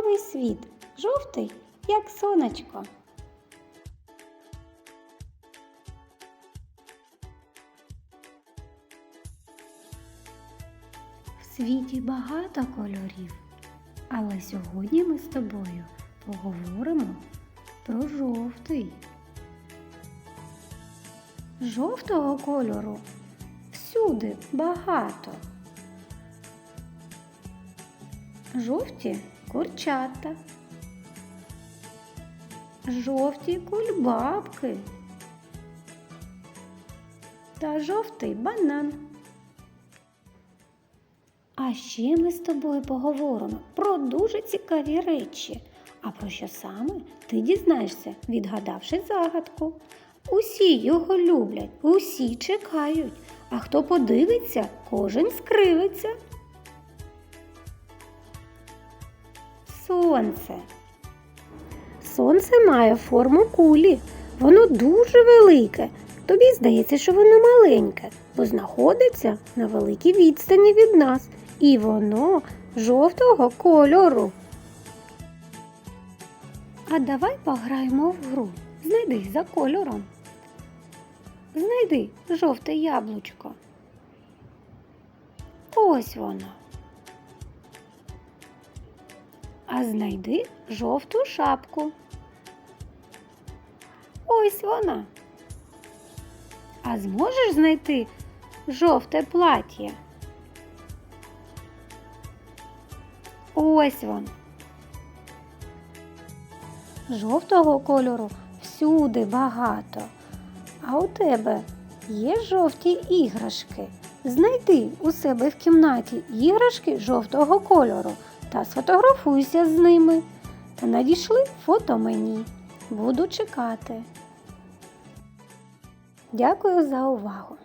кольоровий світ, жовтий, як сонечко. В світі багато кольорів, але сьогодні ми з тобою поговоримо про жовтий. Жовтого кольору всюди багато. Жовті курчата, жовті кульбабки та жовтий банан. А ще ми з тобою поговоримо про дуже цікаві речі. А про що саме ти дізнаєшся, відгадавши загадку. Усі його люблять, усі чекають, а хто подивиться, кожен скривиться. Сонце. Сонце має форму кулі. Воно дуже велике. Тобі здається, що воно маленьке, бо знаходиться на великій відстані від нас, і воно жовтого кольору. А давай пограємо в гру. Знайди за кольором. Знайди жовте яблучко. Ось воно. Знайди жовту шапку. Ось вона. А зможеш знайти жовте плаття? Ось воно. Жовтого кольору всюди багато. А у тебе є жовті іграшки? Знайди у себе в кімнаті іграшки жовтого кольору та сфотографуйся з ними. Та надійшли фото мені. Буду чекати. Дякую за увагу!